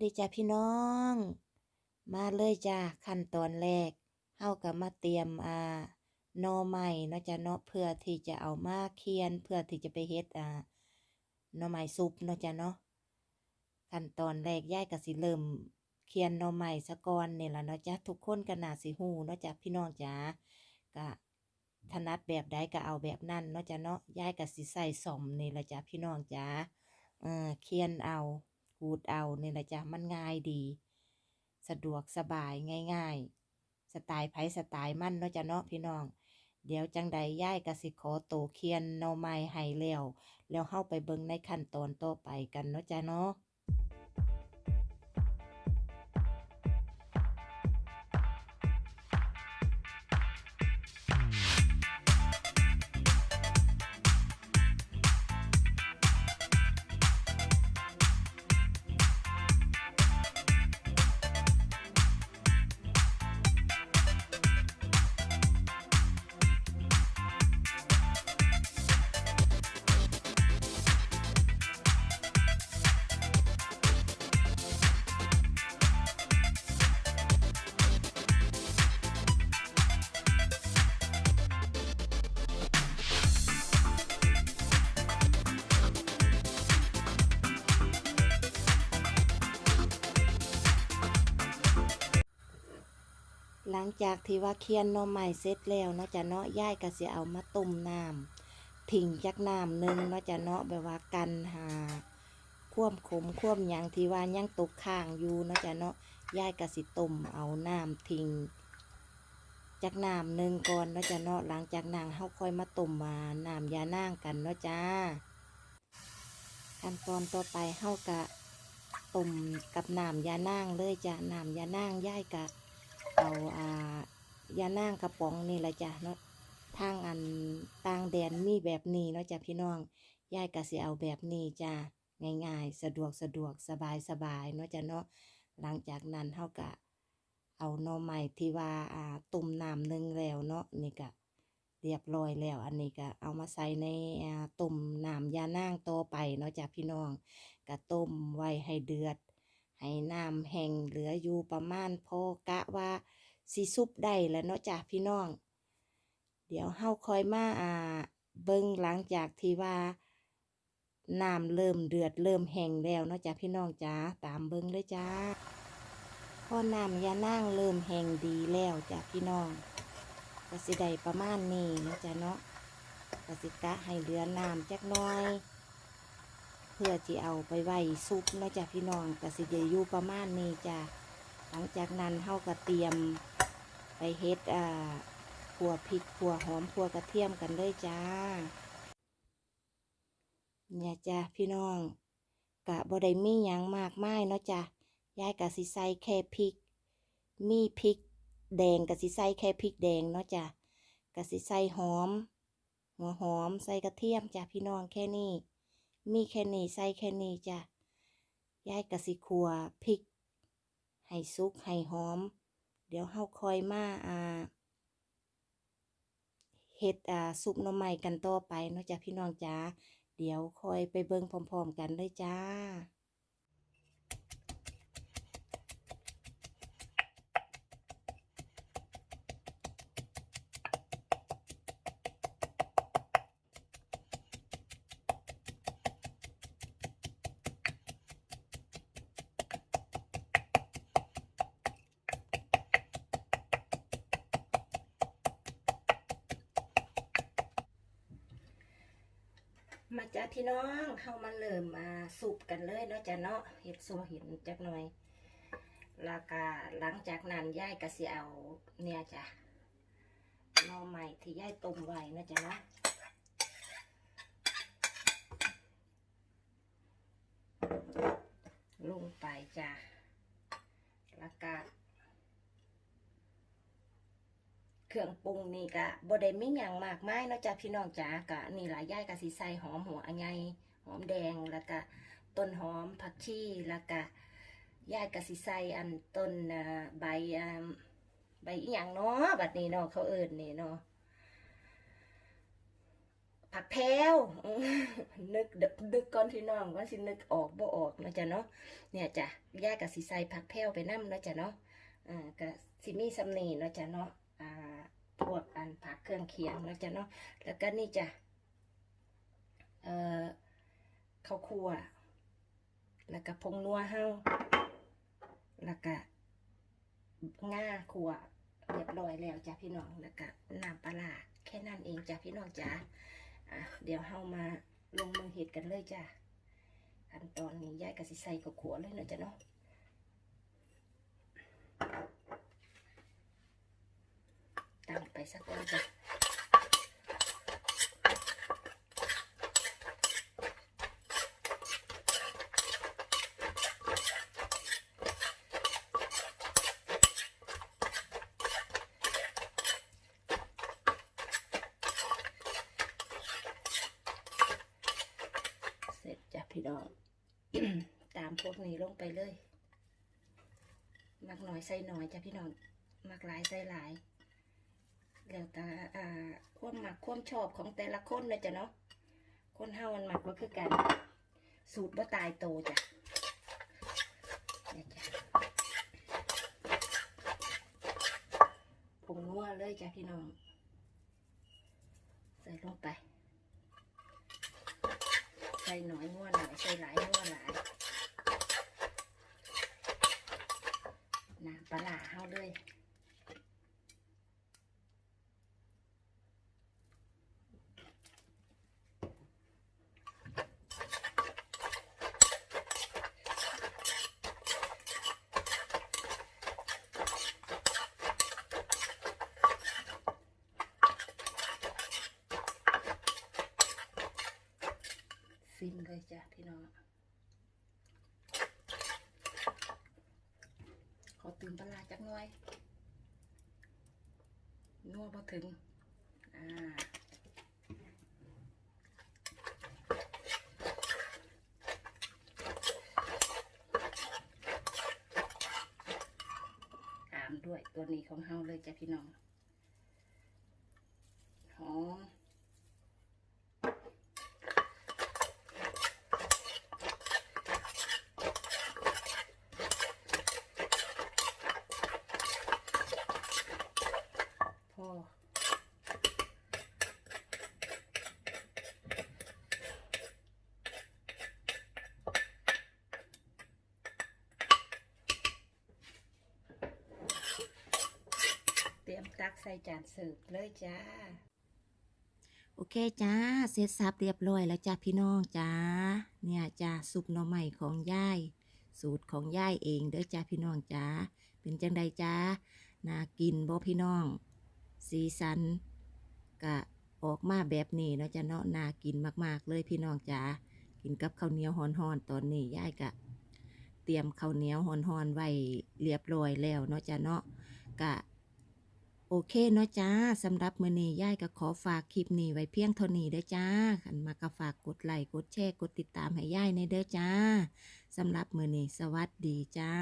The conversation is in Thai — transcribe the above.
ดีจ้าพี่น้อง มาเลยจ้าขั้นตอนแรกเฮาก็มาเตรียมอ่าหน่อไม้เนาะจ้ะเนาะเพื่อที่จะเอามาเคียน เพื่อที่จะไปเฮ็ดอ่าหน่อไม้ซุปเนาะจ้ะเนาะขั้นตอนแรกยายก็สิเริ่มเคียนหน่อไม้ซะกอนนี่ล่ะเนาะจ้ะทุกคนก็น่าสิฮู้เนาะจ้ะพี่น้องจ๋าก็ถนัดแบบใดก็เอาแบบนั้นเนาะจ้ะเนาะยายก็สิใส่สมนี่ล่ะจ้ะพี่น้องจ๋าเออเคียนเอา ขูดเอาเนี่ยนะจ๊ะมันง่ายดี สะดวกสบายง่าย ๆ สไตล์ไผสไตล์มั่นเนาะจ๊ะเนาะพี่น้อง เดี๋ยวจังใดย่ายกสิขอโตเคียนโนอไม้ให้แล้วแล้วเข้าไปเบิ่งในขั้นตอนต่อไปกันเนาะจ๊ะเนาะ หลังจากที่ว่าเคียนน่อไม้เสร็จแล้วเนาะจะเนาะย่ายก็สิเอามาต้มน้ำทิ้งจักน้ำหนึ่งเนาะจะเนาะแบบว่ากันหาควมขมควมหยังที่ว่ายังตกค้างอยู่เนาะจะเนาะย่ายก็สิต้มเอาน้ำทิ้งจักน้ำหนึ่งก่อนเนาะจะเนาะหลังจากนั้นเฮาค่อยมาต้มมาน้ำยานางกันเนาะจ้าขั้นตอนต่อไปเฮาก็ต้มกับน้ำยานางเลยจ้ะน้ำยานางย่ายก็ เอาอ่ายานางกระป๋องนี่แหละจ้ะเนาะทางอันต่างแดนมีแบบนี้เนาะจ้ะพี่น้องยายก็สิเอาแบบนี้จ้ะง่ายๆ สะดวกสะดวกสบายสบายเนาะจ้ะเนาะหลังจากนั้นเฮาก็เอาหน่อไม้ที่ว่าอ่าตุ่มน้ำหนึ่งแล้วเนาะนี่ก็เรียบร้อยแล้ว อันนี้ก็เอามาใส่ในตุ่มน้ำยานางต่อไปเนาะจ้ะพี่น้องก็ต้มไว้ให้เดือด ให้น้ำแห้งเหลืออยู่ประมาณพอกะว่าสิซุปได้แล้วเนาะจ้ะพี่น้อง เดี๋ยวเฮาคอยมาอ่าเบิ่งหลังจากที่ว่าน้ำเริ่มเดือดเริ่มแห้งแล้วเนาะจ้ะพี่น้องจ้าตามเบิ่งเลยจ้าพอน้ำยานั่งเริ่มแห้งดีแล้วจ้ะพี่น้องก็สิได้ประมาณนี้เนาะจ้ะเนาะก็สิกะให้เหลือน้ำจักน้อย พื่อที่เอาไปไว้ซุปเนาะจ้ะพี่น้องก็สิได้อยู่ประมาณนี้จ้ะหลังจากนั้นเฮาก็เตรียมไปเฮ็ดอ่าขัวพริกขัวหอมขัวกระเทียมกันเลยจ้า เนี่ยจ้ะพี่น้องกะบ่ได้มีหยังมากมายเนาะจ้ะยายกะสิใส่แค่พริก มีพริกแดงกะสิใส่แค่พริกแดงเนาะจ้ะกะสิใส่หอม หัวหอมใส่กระเทียมจ้ะพี่น้องแค่นี้ มีแค่นี้ใส่แค่นี้จ้ะยายกะสิขัวพริกให้ซุกให้หอม เดี๋ยวเฮาคอยมาอ่าเฮ็ดอ่าซุปหน่อไม้กันต่อไปเนาะจ้ะพี่น้องจ้าเดี๋ยวคอยไปเบิ่งพร้อมๆกันเลยจ้า มาจ้าพี่น้องเข้ามาเริ่มมาสุปกันเลยเนาะจ้ะเนาะเห็ดสูเห็นจักหน่อยแล้วก็หลังจากนั้นย่ายก็สิเอาเนี่ยจ้ะนอใหม่ที่ย่ายต้มไว้นะจ๊ะนาะลงไปจ้ะแล้วก็ เครื่องปรุงนี่ก็บ่ได้มีหยังมากมายเนาะจ้ะพี่น้องจ๋ากะนี่หลายย่ายก็สิใส่หอมหัวอันใหญ่หอมแดงแล้วก็ต้นหอมผักชีแล้วก็ย่ายก็สิใส่อันต้นใบใบอีหยังเนาะบัดนี้เนาะเขาเอิ้นนี่เนาะผักแพรวอื้อนึกเดกนึกก่อนพี่น้องว่าสินึกออกบ่ออกเนาะจ้ะเนาะเนี่ยจ้ะย่ากับสิใสผักแพรวไปนํเนาะจ้ะเนาะอ่าก็สิมีสำนีเนะจ้ะเนาะ พวกอันผักเครื่องเคียงนะจ้ะเนาะแล้วก็นี่จ้ะเอ่อข้าวคั่วแล้วก็ผงนัวเฮาแล้วก็ง่าคั่วเรียบร้อยแล้วจ้ะพี่น้องแล้วก็น้ำปลาร้าแค่นั้นเองจ้ะพี่น้องจ้ะอะเดี๋ยวเฮามาลงมือเห็ดกันเลยจ้ะขั้นตอนนี้ยายกับสิใส่กับขัวเลยนะจ๊ะเนาะ ตั้งไปสักก่อนจ้ะเสร็จจ้ะพี่น้องตามพวกนี้ลงไปเลย มักน้อยใส่น้อยจ้ะพี่น้อง มักหลายใส่หลาย แล้วแต่อ่าความหมักความชอบของแต่ละคนนะจ๊ะเนาะคนเฮามันหมักก็คือกัน สูตรบ่ตายโตจ้ะเนี่ยจ้ะผงนัวเลยจ้ะพี่น้อง ใส่ลงไป ใส่หน่อยนัวหน่อยใส่หลายนัวหลายน้ำปลาร้าเฮาเลย ฟินเลยจ้ะพี่น้องขอตื่นปลาจักหน่อยนัวพอถึง อ่ามด้วยตัวนี้ของเฮาเลยจ้ะพี่น้อง หอม พอเรักใส่จานเสิร์ฟเลยจ้า โอเคจ้า เสร็จสับเรียบร้อยแล้วจ้าพี่น้องจ้า เนี่ยจ้าซุปหน่อใหม่ของยาย สูตรของยายเองเด้อจ้าพี่น้องจ้า เป็นจังใดจ้า น่ากินบ่พี่น้อง สีสันก็ออกมาแบบนี้เนาะจ้ะเนาะ น่ากินมากๆเลยพี่น้องจ๋ากินกับข้าวเหนียวฮ้อนๆตอนนี้ยายก็เตรียมข้าวเหนียวฮ้อนๆไว้เรียบร้อยแล้วเนาะจ้ะเนาะก็ โอเคเนาะจ้าสำหรับมือนี้ยายก็ขอฝากคลิปนี้ไว้เพียงเท่านี้เด้อจ้าขันมาก็ฝากกดไลค์กดแชร์กดติดตามให้ย่ายในเด้อจ้าสำหรับมือนี้สวัสดีจ้า